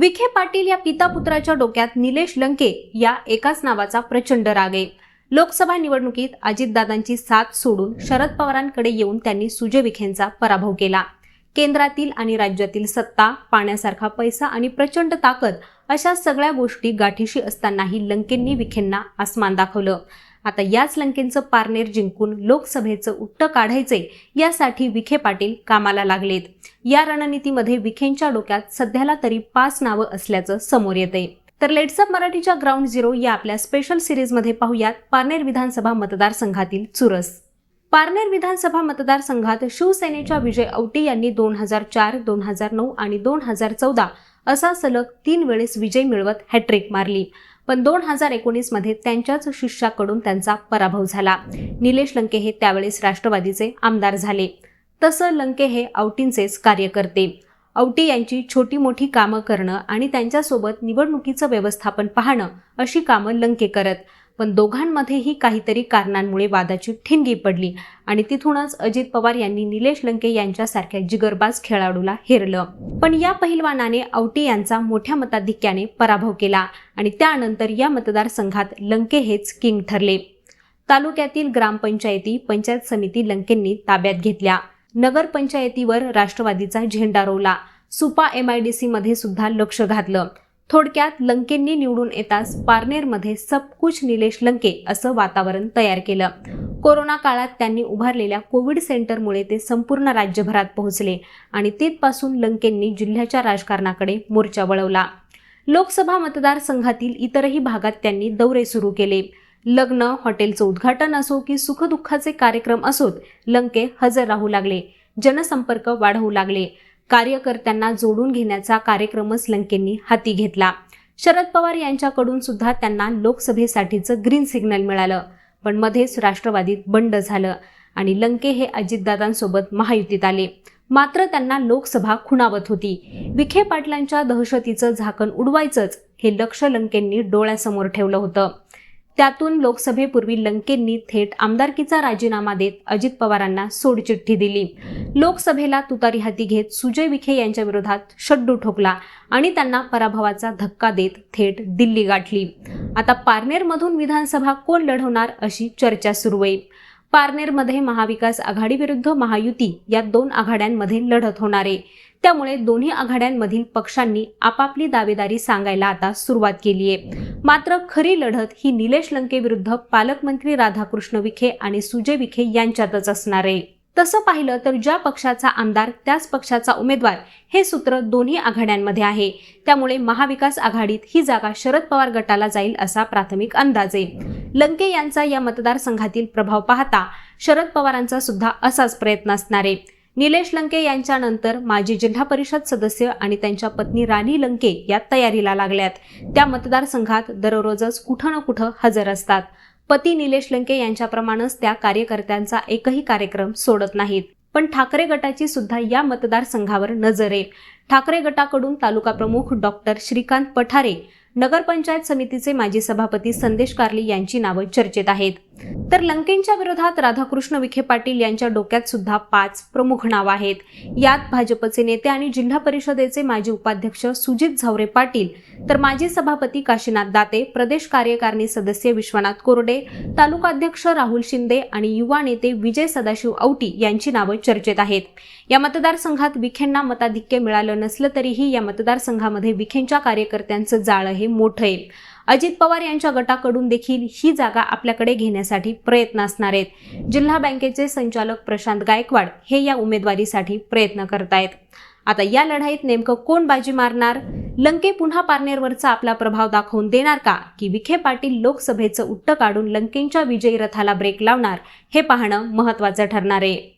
विखे पाटील या पिता पुत्राच्या डोक्यात निलेश लंके या एकाच नावाचा प्रचंड राग आहे. लोकसभा निवडणुकीत अजितदादांची साथ सोडून शरद पवारांकडे येऊन त्यांनी सुजय विखेंचा पराभव केला. केंद्रातील आणि राज्यातील सत्ता पाण्यासारखा पैसा आणि प्रचंड ताकद अशा सगळ्या गोष्टी गाठीशी असतानाही लंकेंनी विखेंना आसमान दाखवलं. आता याच लंकेंचं पारनेर जिंकून लोकसभेचं उट्ट काढायचे यासाठी विखे पाटील कामाला लागलेत. या रणनीतीमध्ये विखेंच्या डोक्यात सध्याला तरी पाच नावं असल्याचं समोर येते तर लेट्सअप मराठीच्या ग्राउंड झिरो या आपल्या स्पेशल सिरीजमध्ये पाहूयात पारनेर विधानसभा मतदारसंघातील चुरस. पारनेर विधानसभा मतदारसंघात शिवसेनेच्या विजय औटी यांनी दोन हजार चार दोन हजार नऊ आणि दोन हजार चौदा असा सलग तीन वेळेस विजय मिळवत हॅट्रिक मारली. पण दोन हजार एकोणीसमध्ये त्यांच्याच शिष्याकडून त्यांचा पराभव झाला. निलेश लंके हे त्यावेळेस राष्ट्रवादीचे आमदार झाले. तसं लंके हे औटींचेच कार्यकर्ते. औटी यांची छोटी मोठी कामं करणं आणि त्यांच्यासोबत निवडणुकीचं व्यवस्थापन पाहणं अशी कामं लंके करत. पण दोघांमध्येही काहीतरी कारणांमुळे वादाची ठिणगी पडली आणि तिथूनच अजित पवार यांनी निलेश लंके यांच्यासारख्या जिगरबाज खेळाडूला हेरलं. पण या पहिलवानाने आवटी यांचा मोठ्या मताधिक्याने पराभव केला आणि त्यानंतर या मतदारसंघात लंके हेच किंग ठरले. तालुक्यातील ग्रामपंचायती पंचायत समिती लंकेंनी ताब्यात घेतल्या. नगरपंचायतीवर राष्ट्रवादीचा झेंडा रोवला. Supa M I D C मध्ये सुद्धा लक्ष घातलं. थोडक्यात लंकेंनी निवडून येताच पारनेरमध्ये सबकुच निलेश लंके असं वातावरण तयार केलं. कोरोना काळात त्यांनी उभारलेल्या कोविड सेंटरमुळे ते संपूर्ण राज्यभरात पोहोचले आणि तिथपासून लंकेंनी जिल्ह्याच्या राजकारणाकडे मोर्चा वळवला. लोकसभा मतदारसंघातील इतरही भागात त्यांनी दौरे सुरू केले. लग्न हॉटेलचं उद्घाटन असो की सुखदुःखाचे कार्यक्रम असोत लंके हजर राहू लागले. जनसंपर्क वाढवू लागले. कार्यकर्त्यांना जोडून घेण्याचा कार्यक्रमच लंकेंनी हाती घेतला. शरद पवार यांच्याकडून सुद्धा त्यांना लोकसभेसाठीचं ग्रीन सिग्नल मिळालं. पण मध्येच राष्ट्रवादीत बंड झालं आणि लंके हे अजितदादांसोबत महायुतीत आले. मात्र त्यांना लोकसभा खुणावत होती. विखे पाटलांच्या दहशतीचं झाकण उडवायचंच हे लक्ष लंकेंनी डोळ्यासमोर ठेवलं होतं. त्यातून लोकसभेपूर्वी लंकेंनी थेट आमदारकीचा राजीनामा देत अजित पवारांना सोडचिठ्ठी दिली. लोकसभेला तुतारी हाती घेत सुजय विखे यांच्या विरोधात शड्डू ठोकला आणि त्यांना पराभवाचा धक्का देत थेट दिल्ली गाठली. आता पारनेरमधून विधानसभा कोण लढवणार अशी चर्चा सुरू आहे. पारनेरमध्ये महाविकास आघाडी विरुद्ध महायुती या दोन आघाड्यांमध्ये लढत होणार आहे. त्यामुळे दोन्ही आघाड्यांमधील पक्षांनी आपापली दावेदारी सांगायला आता सुरुवात केली आहे. मात्र खरी लढत ही निलेश लंकेविरुद्ध पालकमंत्री राधाकृष्ण विखे आणि सुजय विखे यांच्यातच असणार आहे. तसं पाहिलं तर ज्या पक्षाचा आमदार त्याच पक्षाचा उमेदवार हे सूत्र दोन्ही आघाड्यांमध्ये आहे. त्यामुळे महाविकास आघाडीत ही जागा शरद पवार गटाला जाईल असा प्राथमिक अंदाज. आहे लंके यांचा या मतदारसंघातील प्रभाव पाहता शरद पवारांचा सुद्धा असाच प्रयत्न असणार. आहे निलेश लंके यांच्यानंतर माजी जिल्हा परिषद सदस्य आणि त्यांच्या पत्नी राणी लंके या तयारीला लागल्यात. त्या मतदारसंघात दररोजच कुठं ना कुठं हजर असतात. पती निलेश लंके यांच्याप्रमाणेच त्या कार्यकर्त्यांचा एकही कार्यक्रम सोडत नाहीत. पण ठाकरे गटाची सुद्धा या मतदारसंघावर नजर. आहे ठाकरे गटाकडून तालुका प्रमुख डॉक्टर श्रीकांत पठारे नगरपंचायत समितीचे माजी सभापती संदेश कार्ली यांची नावं चर्चेत आहेत. तर लंकेंच्या विरोधात राधाकृष्ण विखे पाटील यांच्या डोक्यात सुद्धा पाच प्रमुख नावं आहेत. यात भाजपचे नेते आणि जिल्हा परिषदेचे माजी उपाध्यक्ष सुजित झावरे पाटील तर माजी सभापती काशीनाथ दाते प्रदेश कार्यकारिणी सदस्य विश्वनाथ कोरडे तालुकाध्यक्ष राहुल शिंदे आणि युवा नेते विजय सदाशिव औटी यांची नावं चर्चेत आहेत. या मतदारसंघात विखेंना मताधिक्य मिळालं नसलं तरीही या मतदारसंघामध्ये विखेंच्या कार्यकर्त्यांचं जाळं हे मोठं आहे अजित पवार यांच्या गटाकडून देखील ही जागा आपल्याकडे घेण्यासाठी प्रयत्न असणार आहेत. जिल्हा बँकेचे संचालक प्रशांत गायकवाड हे या उमेदवारीसाठी प्रयत्न करतायत. आता या लढाईत नेमकं कोण बाजी मारणार? लंके पुन्हा पारनेरवरचा आपला प्रभाव दाखवून देणार का? की विखे पाटील लोकसभेचं उट्ट काढून लंकेंच्या विजयी रथाला ब्रेक लावणार? हे पाहणं महत्त्वाचं ठरणार आहे.